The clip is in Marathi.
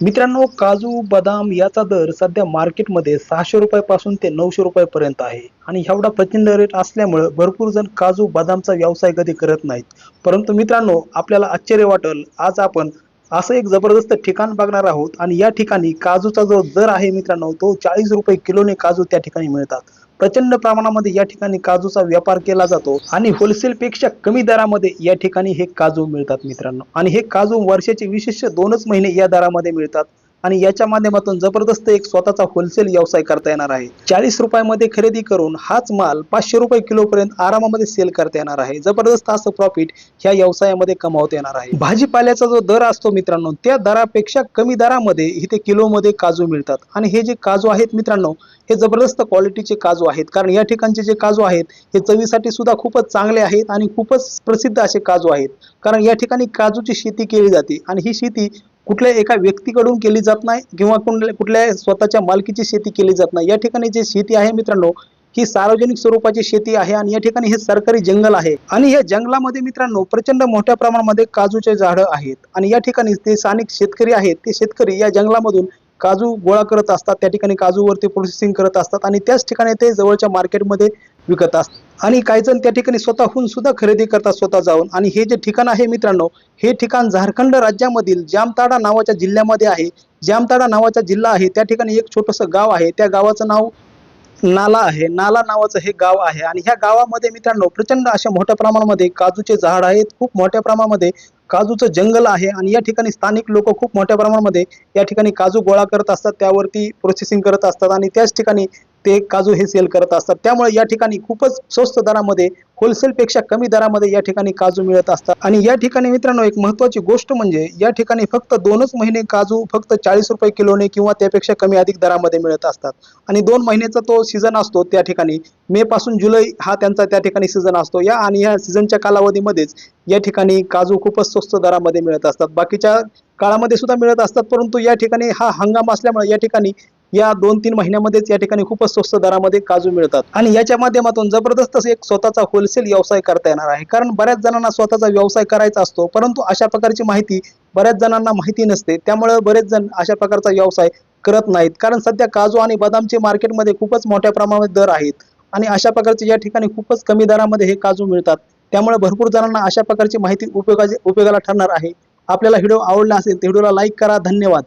मित्रांनो काजू बदाम याचा दर सध्या मार्केटमध्ये सहाशे रुपयापासून ते नऊशे रुपयापर्यंत आहे. आणि एवढा प्रचंड रेट असल्यामुळे भरपूर जण काजू बदामचा व्यवसाय कधी करत नाहीत. परंतु मित्रांनो आपल्याला आश्चर्य वाटेल. आज आपण असं एक जबरदस्त ठिकाण बघणार आहोत. आणि या ठिकाणी काजूचा जो दर आहे मित्रांनो तो चाळीस रुपये किलोने काजू त्या ठिकाणी मिळतात. प्रचंड प्रमाणामध्ये या ठिकाणी काजूचा व्यापार केला जातो आणि होलसेल पेक्षा कमी दरामध्ये या ठिकाणी हे काजू मिळतात मित्रांनो. आणि हे काजू वर्षाचे विशिष्ट दोनच महिने या दरामध्ये मिळतात. आणि याच्या माध्यमातून जबरदस्त एक स्वतःचा होलसेल व्यवसाय करता येणार आहे. चाळीस रुपयामध्ये खरेदी करून हाच माल पाचशे रुपये किलो पर्यंत आरामामध्ये सेल करता येणार आहे. जबरदस्त असं प्रॉफिट ह्या व्यवसायामध्ये कमावता येणार आहे. भाजीपाल्याचा जो दर असतो मित्रांनो त्या दरापेक्षा कमी दरामध्ये इथे किलोमध्ये काजू मिळतात. आणि हे जे काजू आहेत मित्रांनो हे जबरदस्त क्वालिटीचे काजू आहेत. कारण या ठिकाणचे जे काजू आहेत हे चवीसाठी सुद्धा खूपच चांगले आहेत आणि खूपच प्रसिद्ध असे काजू आहेत. कारण या ठिकाणी काजूची शेती केली जाते आणि ही शेती कुठल्या एका व्यक्तीकडून केली जात नाही किंवा कुठल्या कुठल्या स्वतःच्या मालकीची शेती केली जात नाही. या ठिकाणी जे शेती आहे मित्रांनो ही सार्वजनिक स्वरूपाची शेती आहे आणि या ठिकाणी हे सरकारी जंगल आहे. आणि या जंगलामध्ये मित्रांनो प्रचंड मोठ्या प्रमाणामध्ये काजूचे झाडं आहेत. आणि या ठिकाणी ते स्थानिक शेतकरी आहेत ते शेतकरी या जंगलामधून काजू गोळा करत असतात त्या ठिकाणी काजूवरती प्रोसेसिंग करत असतात आणि त्याच ठिकाणी ते जवळच्या मार्केटमध्ये विकत असतात आणि काही जण त्या ठिकाणी स्वतःहून सुद्धा खरेदी करतात स्वतः जाऊन. आणि हे जे ठिकाण आहे मित्रांनो हे ठिकाण झारखंड राज्यामधील जामताडा नावाच्या जिल्ह्यामध्ये आहे. जामताडा नावाचा जिल्हा आहे त्या ठिकाणी एक छोटंसं गाव आहे. त्या गावाचं नाव नाला आहे. नाला नावाचं हे गाव आहे. आणि ह्या गावामध्ये मित्रांनो प्रचंड अशा मोठ्या प्रमाणामध्ये काजूचे झाड आहेत. खूप मोठ्या प्रमाणामध्ये काजूचं जंगल आहे. आणि या ठिकाणी स्थानिक लोक खूप मोठ्या प्रमाणामध्ये या ठिकाणी काजू गोळा करत असतात. त्यावरती प्रोसेसिंग करत असतात. आणि त्याच ठिकाणी ते काजू हे सेल करत असतात. त्यामुळे या ठिकाणी खूपच स्वस्त दरामध्ये होलसेल पेक्षा कमी दरामध्ये या ठिकाणी काजू मिळत असतात. आणि या ठिकाणी मित्रांनो एक महत्वाची गोष्ट म्हणजे या ठिकाणी फक्त दोनच महिने काजू फक्त चाळीस रुपये किलोने किंवा त्यापेक्षा कमी अधिक दरामध्ये मिळत असतात. आणि दोन महिन्याचा तो सीझन असतो त्या ठिकाणी. मे पासून जुलै हा त्यांचा त्या ठिकाणी सीझन असतो. या आणि या सीझनच्या कालावधीमध्येच या ठिकाणी काजू खूपच स्वस्त दरामध्ये मिळत असतात. बाकीच्या काळामध्ये सुद्धा मिळत असतात परंतु या ठिकाणी हा हंगाम असल्यामुळे या ठिकाणी या दोन तीन महिन्यामध्येच या ठिकाणी खूपच स्वस्त दरामध्ये काजू मिळतात. आणि याच्या माध्यमातून जबरदस्त एक स्वतःचा होलसेल व्यवसाय करता येणार आहे. कारण बऱ्याच जणांना स्वतःचा व्यवसाय करायचा असतो परंतु अशा प्रकारची माहिती बऱ्याच जणांना माहिती नसते. त्यामुळे बरेच जण अशा प्रकारचा व्यवसाय करत नाहीत. कारण सध्या काजू आणि बदामचे मार्केटमध्ये खूपच मोठ्या प्रमाणात दर आहेत. आणि अशा प्रकारचे या ठिकाणी खूपच कमी दरामध्ये हे काजू मिळतात. त्यामुळे भरपूर जणांना अशा प्रकारची माहिती उपयोगाची उपयोगाला ठरणार आहे. आपल्याला व्हिडिओ आवडला असेल तर व्हिडिओला लाईक करा. धन्यवाद.